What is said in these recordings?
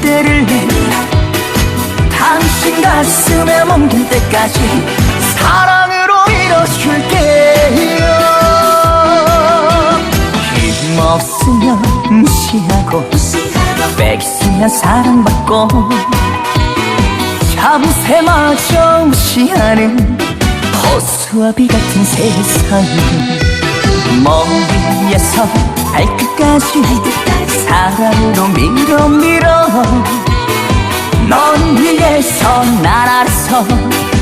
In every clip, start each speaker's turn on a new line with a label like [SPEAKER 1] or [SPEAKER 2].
[SPEAKER 1] 때를 당신 가슴에 멈춘 때까지 사랑으로 밀어줄게요 힘없으면 무시하고 백 있으면 사랑받고 참새마저 무시하는 호수와 비 같은 세상 먼 위에서 발끝까지 사랑으로 밀어 밀어. 넌 위에서 날 아래서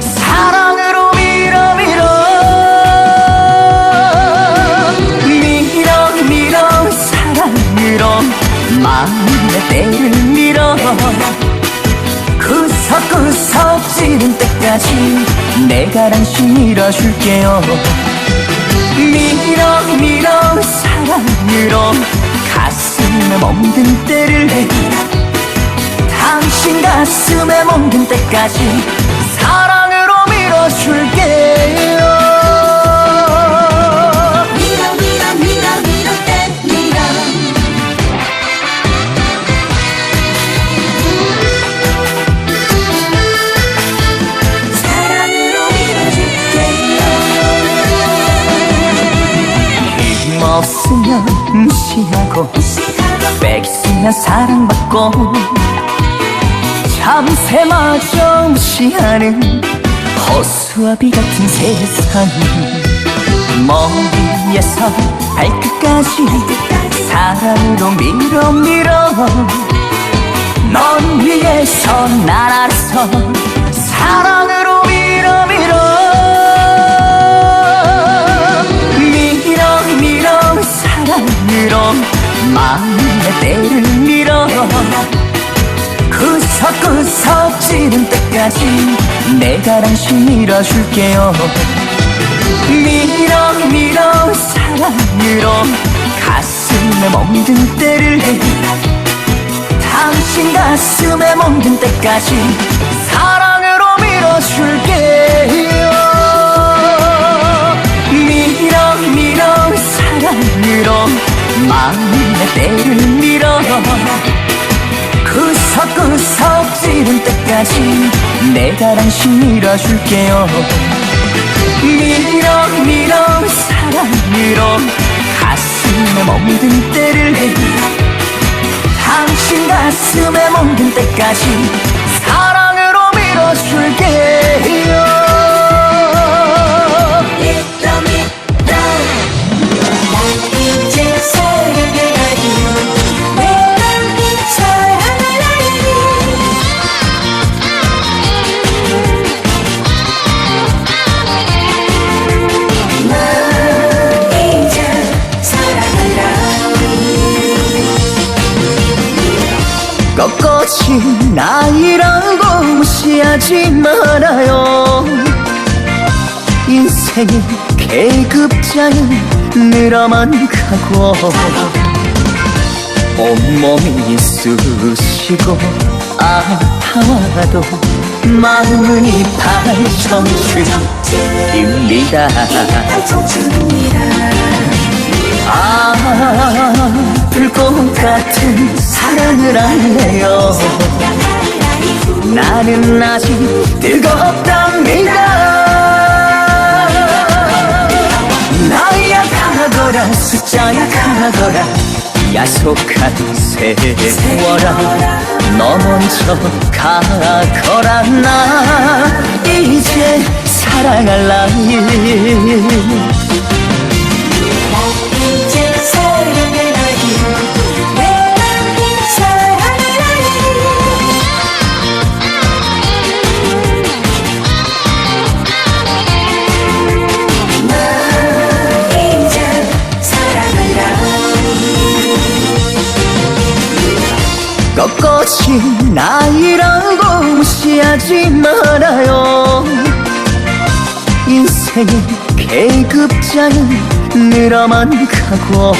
[SPEAKER 1] 사랑으로 밀어 밀어. 밀어 밀어. 사랑으로 마음의 때를 밀어. 구석구석 찌른 때까지 내가 당신 밀어줄게요 밀어 밀어 사랑으로 가슴에 멈든 때를 당신 가슴에 멈든 때까지 사랑으로 밀어줄게요 백 있으면 사랑받고 참새마저 무시하는 호수와 비 같은 세상. 먼 위에서 발끝까지 사랑으로 밀어 밀어. 넌 위에서 날 아래서 사랑으로 밀어 밀어. 밀어 밀어 사랑으로 마음의 때를 밀어. 구석구석 찌른 때까지 내가 당신 밀어줄게요. 밀어 밀어 사랑으로 가슴에 멈든 때를 당신 가슴에 멈든 때까지 사랑 찌른 때까지 내가 당신 밀어줄게요. 밀어 밀어 사랑으로 가슴에 멈든 때를 당신 가슴에 멈든 때까지 사랑으로 밀어줄게요 꺾어진 나이라고 무시하지 말아요? 인생이 계급장이 늘어만 가고 온몸이 쑤시고 아파와도 마음은 이팔 청춘입니다. 아 불꽃 같은 사랑을 할래요. 나는 아직 뜨겁답니다. 나야 가거라 숫자야 가거라. 야속한 세월아 너 먼저 가거라 나. 이제 사랑할 나이 무시하지 말아요. 인생이 계급장이 늘어만 가고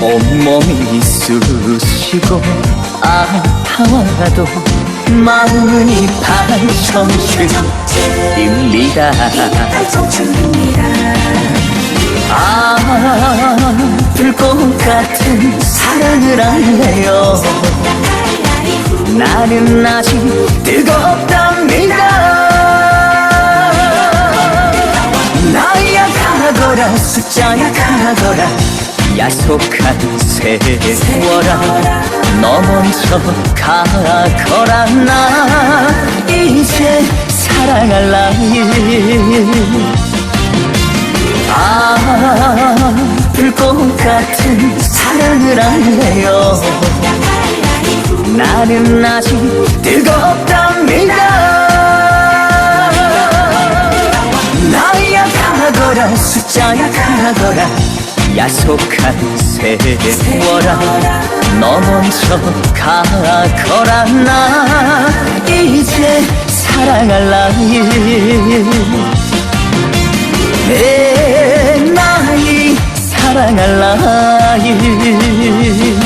[SPEAKER 1] 온몸이 쑤시고 아파와도 마음은 이팔 청춘입니다.
[SPEAKER 2] 청춘이라
[SPEAKER 1] 아 불꽃 같은 사랑을 할래요 나는 아직 뜨겁답니다. 나약하거라 숫자약하거라. 야속한 세월아 너 먼저 가거라 나. 이제 사랑할 나이. 아 불꽃 같은 사랑을 할래요 나는 아직 뜨겁답니다. 나약하거라 숫자약하거라 야속한 세월아 너 먼저 가거라 나 이제 사랑할 나이. 내 나이 사랑할 나이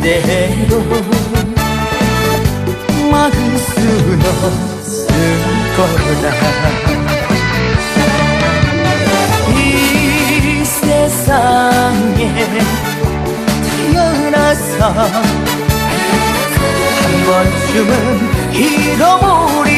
[SPEAKER 1] 절대로 막을 순 없을 거다. 이 세상에 태어나서 한 번쯤은 잃어버리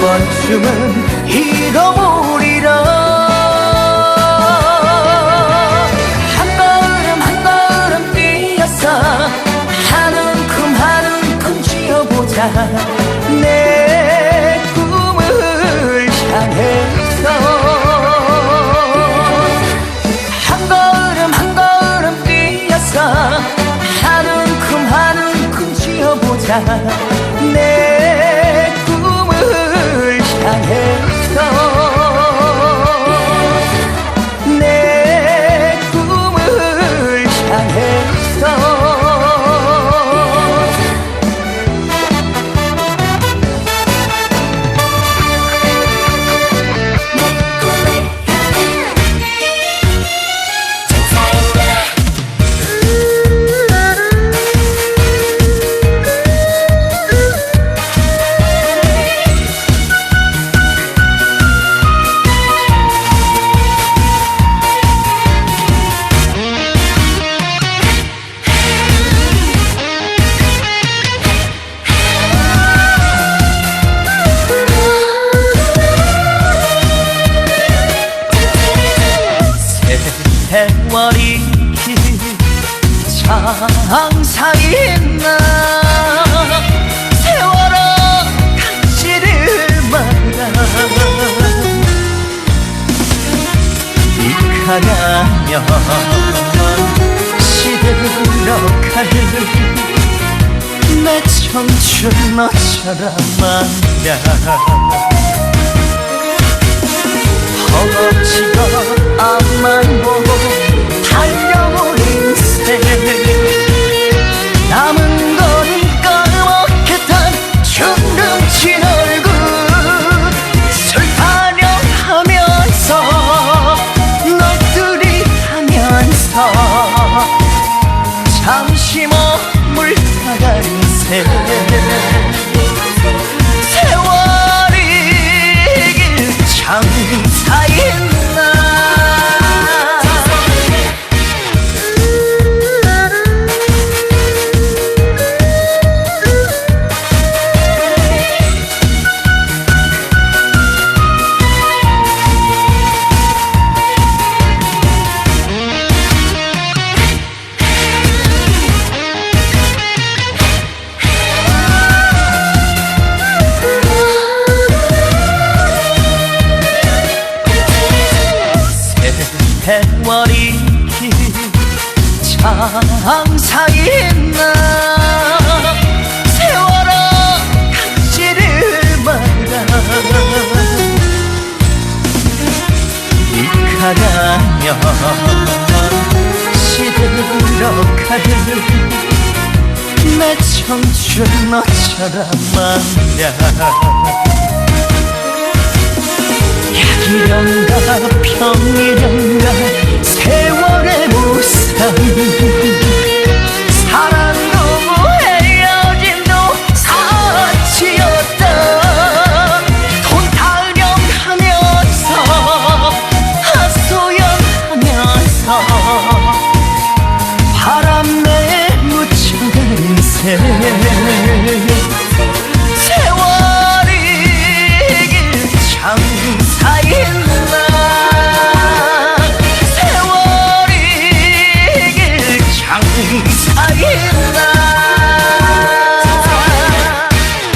[SPEAKER 1] 번쯤은 잃어버리라. 한 걸음 한 걸음 뛰어서 한 움큼 한 움큼 쥐어보자. 내 꿈을 향해서. 한 걸음 한 걸음 뛰어서 한 움큼 한 움큼 쥐어보자. 내 가면 시들러 가는 내 청춘 너처럼 만나 허벅지가 앞만 보고 세월이 길장사했나? 세월아 각지를 말아. 이카가며 시들어가는 내 청춘 너처럼 약 이런가 평이런가 세월의 무상 사랑도 헤어짐도 사치였다. 돈타령하면서 하소연하면서.